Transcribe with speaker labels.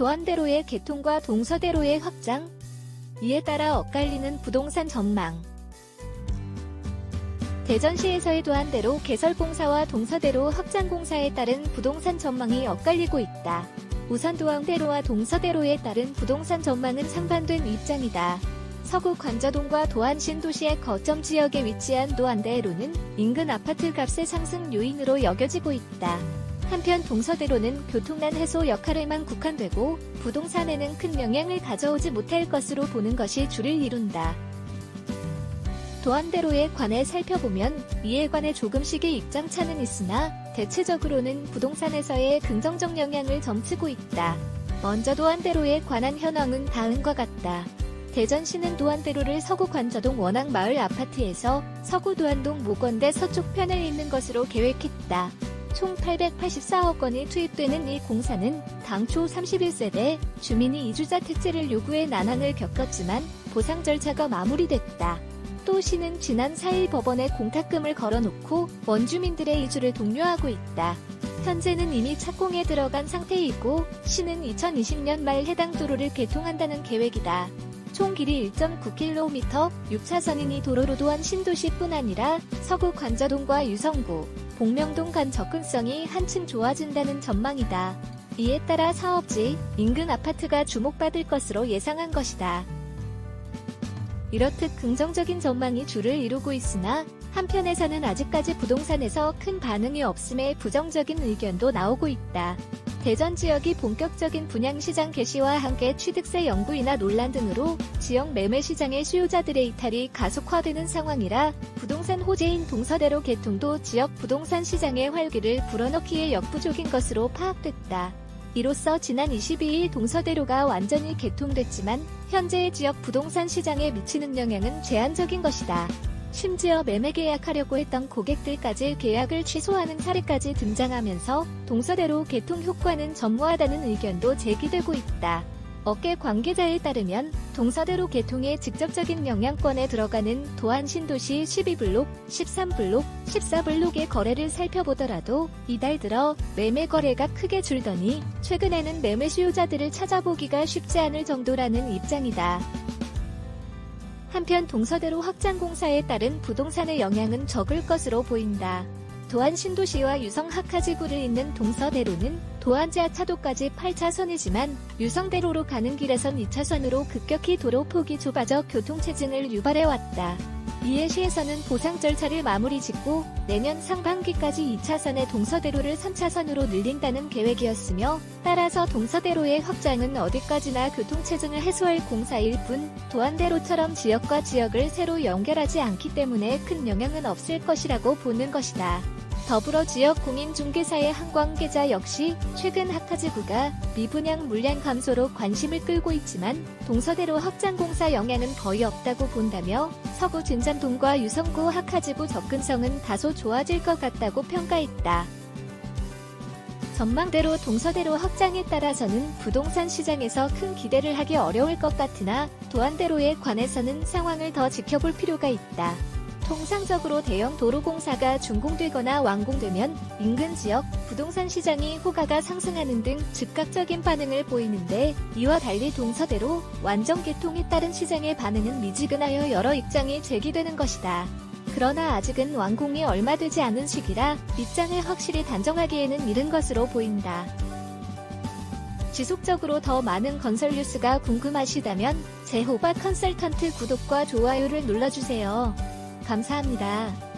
Speaker 1: 도안대로의 개통과 동서대로의 확장, 이에 따라 엇갈리는 부동산 전망. 대전시에서의 도안대로 개설공사와 동서대로 확장공사에 따른 부동산 전망이 엇갈리고 있다. 우선 도안대로와 동서대로에 따른 부동산 전망은 상반된 입장이다. 서구 관저동과 도안 신도시의 거점 지역에 위치한 도안대로는 인근 아파트 값의 상승 요인으로 여겨지고 있다. 한편 동서대로는 교통난 해소 역할에만 국한되고 부동산에는 큰 영향을 가져오지 못할 것으로 보는 것이 주를 이룬다. 도안대로에 관해 살펴보면 이에 관해 조금씩의 입장차는 있으나 대체적으로는 부동산에서의 긍정적 영향을 점치고 있다. 먼저 도안대로에 관한 현황은 다음과 같다. 대전시는 도안대로를 서구 관저동 원앙마을 아파트에서 서구 도안동 모건대 서쪽 편에 있는 것으로 계획했다. 총 884억 원이 투입되는 이 공사는 당초 31세대 주민이 이주자 택지를 요구해 난항을 겪었지만 보상 절차가 마무리됐다. 또 시는 지난 4일 법원에 공탁금을 걸어놓고 원주민들의 이주를 독려하고 있다. 현재는 이미 착공에 들어간 상태이고 시는 2020년 말 해당 도로를 개통한다는 계획이다. 총 길이 1.9km, 6차선이니 도로로 도한 신도시뿐 아니라 서구 관저동과 유성구, 복명동 간 접근성이 한층 좋아진다는 전망이다. 이에 따라 사업지, 인근 아파트가 주목받을 것으로 예상한 것이다. 이렇듯 긍정적인 전망이 주를 이루고 있으나 한편에서는 아직까지 부동산에서 큰 반응이 없음에 부정적인 의견도 나오고 있다. 대전 지역이 본격적인 분양시장 개시와 함께 취득세 연구이나 논란 등으로 지역 매매 시장의 수요자들의 이탈이 가속화되는 상황이라 부동산 호재인 동서대로 개통도 지역 부동산 시장의 활기를 불어넣기에 역부족인 것으로 파악됐다. 이로써 지난 22일 동서대로가 완전히 개통됐지만 현재의 지역 부동산 시장에 미치는 영향은 제한적인 것이다. 심지어 매매 계약하려고 했던 고객들까지 계약을 취소하는 사례까지 등장하면서 동서대로 개통 효과는 전무하다는 의견도 제기되고 있다. 업계 관계자에 따르면 동서대로 개통에 직접적인 영향권에 들어가는 도안 신도시 12블록, 13블록, 14블록의 거래를 살펴보더라도 이달 들어 매매 거래가 크게 줄더니 최근에는 매매 수요자들을 찾아보기가 쉽지 않을 정도라는 입장이다. 한편 동서대로 확장 공사에 따른 부동산의 영향은 적을 것으로 보인다. 도안 신도시와 유성 하카지구를 잇는 동서대로는 도안 지하차도까지 8차선이지만 유성대로로 가는 길에선 2차선으로 급격히 도로 폭이 좁아져 교통체증을 유발해왔다. 이에 시에서는 보상 절차를 마무리 짓고 내년 상반기까지 2차선의 동서대로를 3차선으로 늘린다는 계획이었으며 따라서 동서대로의 확장은 어디까지나 교통체증을 해소할 공사일 뿐 도안대로처럼 지역과 지역을 새로 연결하지 않기 때문에 큰 영향은 없을 것이라고 보는 것이다. 더불어 지역 공인중개사의 한 관계자 역시 최근 하카지구가 미분양 물량 감소로 관심을 끌고 있지만 동서대로 확장공사 영향은 거의 없다고 본다며 서구 진잠동과 유성구 하카지구 접근성은 다소 좋아질 것 같다고 평가했다. 전망대로 동서대로 확장에 따라서는 부동산 시장에서 큰 기대를 하기 어려울 것 같으나 도안대로에 관해서는 상황을 더 지켜볼 필요가 있다. 통상적으로 대형 도로공사가 준공되거나 완공되면 인근 지역 부동산 시장이 호가가 상승하는 등 즉각적인 반응을 보이는데 이와 달리 동서대로 완전 개통에 따른 시장의 반응은 미지근하여 여러 입장이 제기되는 것이다. 그러나 아직은 완공이 얼마 되지 않은 시기라 입장을 확실히 단정하기에는 이른 것으로 보인다. 지속적으로 더 많은 건설 뉴스가 궁금하시다면 제호바 컨설턴트 구독과 좋아요를 눌러주세요. 감사합니다.